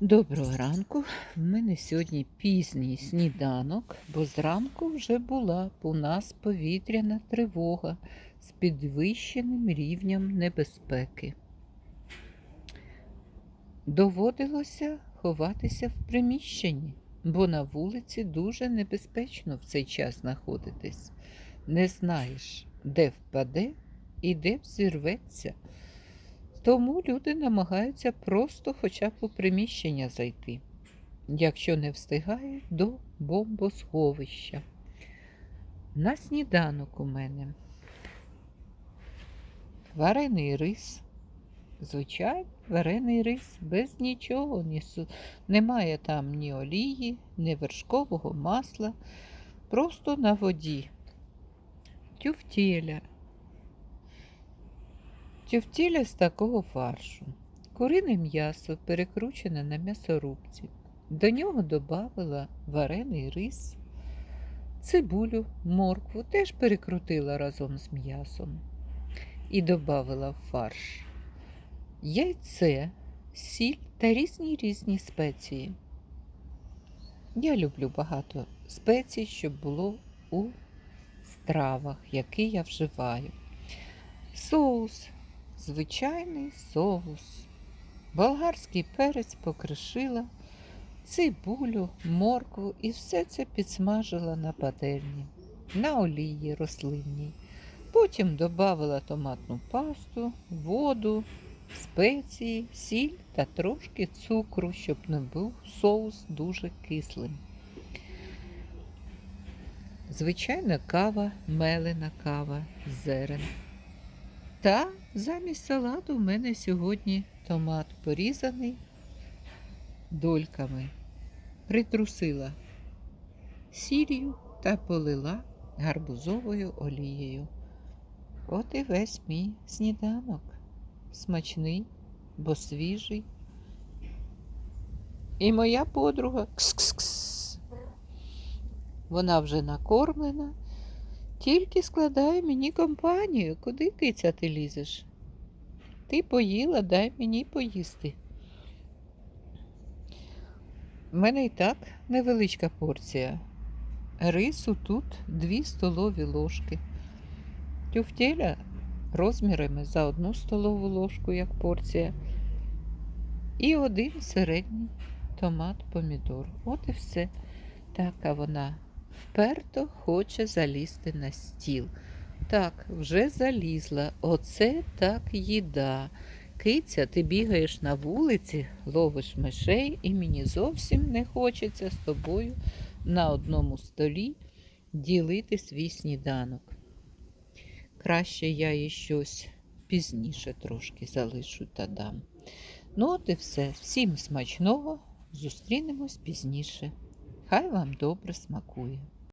Доброго ранку. В мене сьогодні пізній сніданок, бо зранку вже була у нас повітряна тривога з підвищеним рівнем небезпеки. Доводилося ховатися в приміщенні, бо на вулиці дуже небезпечно в цей час знаходитись. Не знаєш, де впаде і де взірветься. Тому люди намагаються просто хоча б у приміщення зайти, якщо не встигають до бомбосховища. На сніданок у мене варений рис. Звичайно, варений рис без нічого, ні су... немає там ні олії, ні вершкового масла, просто на воді, тюфтєля, Тюфтіля з такого фаршу. Курине м'ясо перекручене на м'ясорубці. До нього додавала варений рис, цибулю, моркву теж перекрутила разом з м'ясом і додавала в фарш яйце, сіль та різні різні спеції. Я люблю багато спецій, щоб було у стравах, які я вживаю. Соус звичайний соус. Болгарський перець покришила, цибулю, моркву і все це підсмажила на пательні, на олії рослинній. Потім додавала томатну пасту, воду, спеції, сіль та трошки цукру, щоб не був соус дуже кислим. Звичайна кава, мелена кава, зерен. Та замість салату в мене сьогодні томат порізаний дольками. Притрусила сіллю та полила гарбузовою олією. От і весь мій сніданок. Смачний, бо свіжий. І моя подруга кс-кс-кс. Вона вже накормлена. Тільки складай мені компанію, куди киця ти лізеш? Ти поїла, дай мені поїсти. У мене і так невеличка порція. Рису тут дві столові ложки. Тюфтєля розмірами за одну столову ложку, як порція. І один середній томат помідор. От і все. Така вона вперто хоче залізти на стіл. Так, вже залізла. Оце так їда. Киця, ти бігаєш на вулиці, ловиш мишей, і мені зовсім не хочеться з тобою на одному столі ділити свій сніданок. Краще я їй щось пізніше трошки залишу та дам. Ну, от і все. Всім смачного. Зустрінемось пізніше. Хай вам добре смакує.